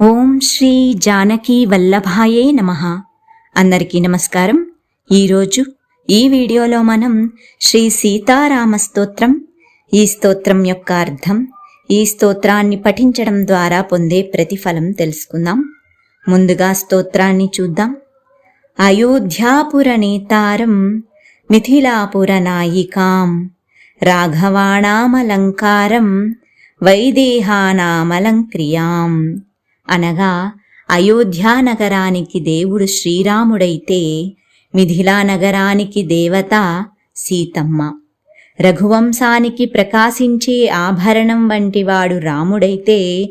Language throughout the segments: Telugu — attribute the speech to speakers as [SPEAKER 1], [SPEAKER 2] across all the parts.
[SPEAKER 1] ఓం శ్రీ జానకి వల్లభాయే నమ. అందరికీ నమస్కారం. ఈరోజు ఈ వీడియోలో మనం శ్రీ సీతారామ స్తోత్రం ఈ స్తోత్రం యొక్క అర్థం ఈ స్తోత్రాన్ని పఠించడం ద్వారా పొందే ప్రతిఫలం తెలుసుకుందాం. ముందుగా స్తోత్రాన్ని చూద్దాం. అయోధ్యాపుర నేతారం మిథిలాపుర నాయికాం రాఘవాణామలంకారం వైదేహానామలంక్రియాం. అనగా అయోధ్యానగరానికి దేవుడు శ్రీరాముడైతే మిథిలా నగరానికి దేవత సీతమ్మ. రఘువంశానికి ప్రకాశించే ఆభరణం వంటివాడు రాముడైతే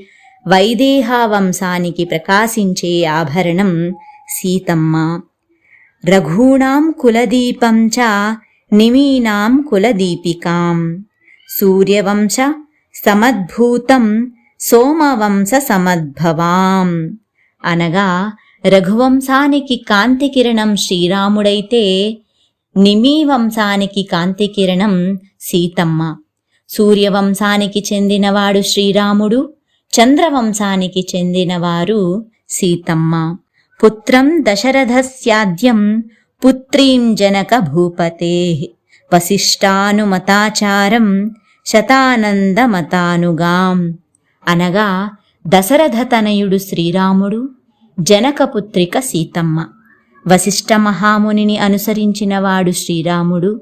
[SPEAKER 1] వైదేహ వంశానికి ప్రకాశించే ఆభరణం సీతమ్మ. రఘూణాం కులదీపం చ నిమీనాం కులదీపికాం. సూర్యవంశ సమద్భూతం సోమవంశ సమద్భవాం అనగా రఘువంశానికి కాంతి కిరణం శ్రీరాముడైతే నిమీ వంశానికి కాంతి కిరణం సీతమ్మ. సూర్యవంశానికి చెందినవాడు శ్రీరాముడు చంద్రవంశానికి చెందినవారు సీతమ్మ. పుత్రం దశరథస్యాద్యం పుత్రీం జనక భూపతే. వశిష్టానుమతాచారం శతానందమతానుగాం. అనగా దశరథతనయుడు శ్రీరాముడు జనకపుత్రిక సీతమ్మ. వశిష్ఠ మహామునిని అనుసరించినవాడు శ్రీరాముడు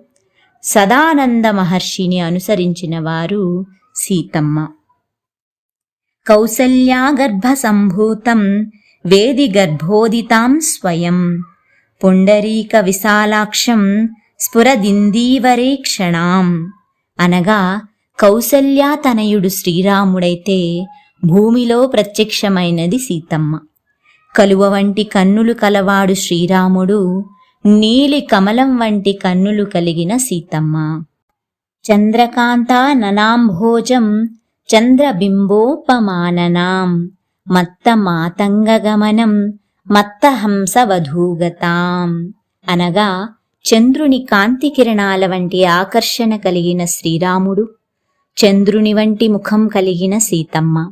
[SPEAKER 1] సదానంద మహర్షిని అనుసరించినవారు సీతమ్మ. కౌసల్యాగర్భసంభూతం వేది గర్భోదితాం స్వయం. పుండరీక విశాలాక్షం స్ఫురదిందీవరేక్షణాం అనగా కౌసల్యా తనయుడు శ్రీరాముడైతే భూమిలో ప్రత్యక్షమైనది సీతమ్మ. కలువ వంటి కన్నులు కలవాడు శ్రీరాముడు నీలి కమలం వంటి కన్నులు కలిగిన సీతమ్మ. చంద్రకాంత ననాంభోజం చంద్రబింబోపమాననాం మత్త మాతంగగమనం మత్తహంస వధూగతాం అనగా చంద్రుని కాంతి కిరణాల వంటి ఆకర్షణ కలిగిన శ్రీరాముడు చంద్రుని వంటి ముఖం కలిగిన సీతమ్మ.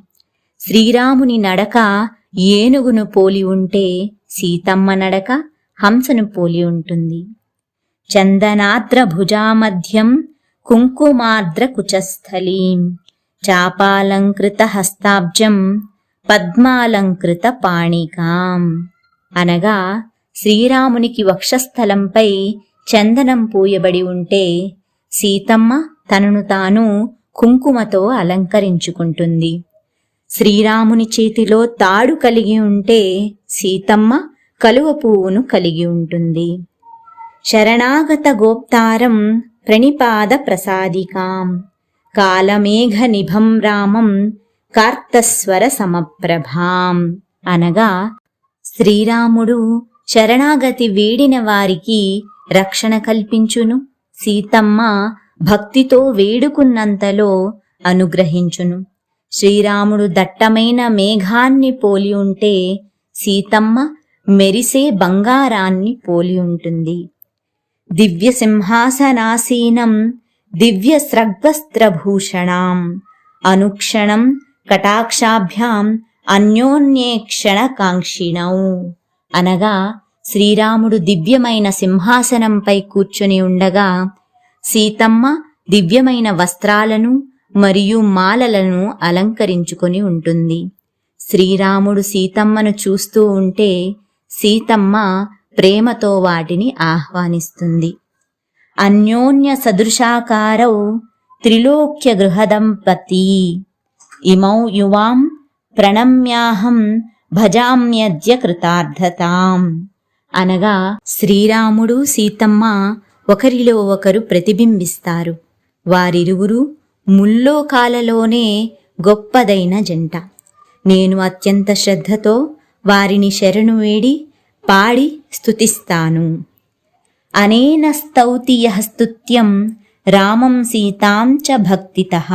[SPEAKER 1] శ్రీరాముని నడక ఏనుగును పోలి ఉంటే సీతమ్మ నడక హంసను పోలి ఉంటుంది. చందనాద్ర భుజామధ్యం కుంకుమాద్ర కుచస్థలీం చాపాలంకృత హస్తాబ్జం పద్మాలంకృత పాణికాం. అనగా శ్రీరామునికి వక్షస్థలంపై చందనం పూయబడి ఉంటే సీతమ్మ తనను తాను కుంకుమతో అలంకరించుకుంటుంది. శ్రీరాముని చేతిలో తాడు కలిగి ఉంటే సీతమ్మ కలువ పువ్వును కలిగి ఉంటుంది. శరణాగత గోప్తారం ప్రణిపాద ప్రసాదికాం. కాలమేఘ నిభం రామం కార్తస్వర సమప్రభాం. అనగా శ్రీరాముడు శరణాగతి వీడిన వారికి రక్షణ కల్పించును. సీతమ్మ భక్తితో వేడుకున్నంతలో అనుగ్రహించును. శ్రీరాముడు దట్టమైన మేఘాన్ని పోలి ఉంటే సీతమ్మ మెరిసే బంగారాన్ని పోలి ఉంటుంది. దివ్య సింహాసనాసీనం దివ్య స్రగ్వస్త్రభూషణాం అనుక్షణం కటాక్షాభ్యాం అన్యోన్యే కాంక్షిణౌ అనగా శ్రీరాముడు దివ్యమైన సింహాసనంపై కూర్చుని ఉండగా సీతమ్మ దివ్యమైన వస్త్రాలను మరియు మాలలను అలంకరించుకొని ఉంటుంది. శ్రీరాముడు సీతమ్మను చూస్తూ ఉంటే సీతమ్మ ప్రేమతో వాటిని ఆహ్వానిస్తుంది. అన్యోన్య సదృశాకారౌ త్రిలోక్య గృహదంపతి. ఇమౌ యువాం ప్రణమ్యాహం భజామ్యద్య కృతార్థతాం అనగా శ్రీరాముడు సీతమ్మ ఒకరిలో ఒకరు ప్రతిబింబిస్తారు. వారిరువురు ముల్లోకాలలోనే గొప్పదైన జంట. నేను అత్యంత శ్రద్ధతో వారిని శరణు వేడి పాడి స్తుతిస్తాను. అనేన స్తౌతి స్తుత్యం రామం సీతాం చ భక్తితః.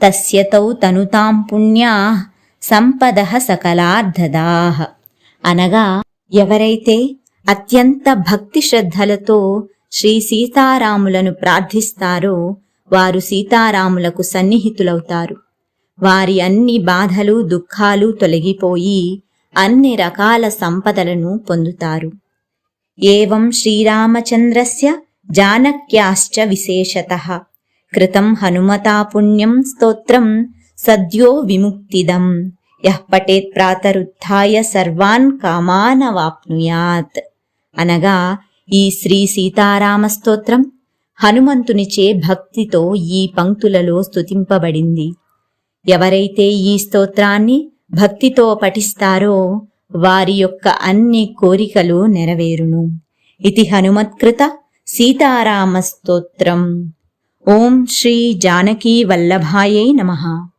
[SPEAKER 1] తస్య తౌ తనుతాం పుణ్యా సంపద సకలార్ధదా. అనగా ఎవరైతే అత్యంత భక్తి శ్రద్ధలతో శ్రీ సీతారాములను ప్రార్థిస్తారో వారు సీతారాములకు సన్నిహితులవుతారు. వారి అన్ని బాధలు దుఃఖాలు తొలగిపోయి అన్ని రకాల సంపదలను పొందుతారు. ఏవం శ్రీరామచంద్రస్య జానక్యాశ్చ విశేషత. కృతం హనుమతా పుణ్యం స్తోత్రం సద్యో విముక్తిదం. యః పఠేత్ ప్రాతరుత్థాయ సర్వాన్ కామానవాప్నుయాత్. అనగా ఈ శ్రీ సీతారామ స్తోత్రం హనుమంతునిచే భక్తితో ఈ పంక్తులలో స్తుతింపబడింది. ఎవరైతే ఈ స్తోత్రాన్ని భక్తితో పఠిస్తారో వారి యొక్క అన్ని కోరికలు నెరవేరును. ఇది హనుమత్కృత సీతారామ స్తోత్రం. ఓం శ్రీ జానకీ వల్లభాయై నమః.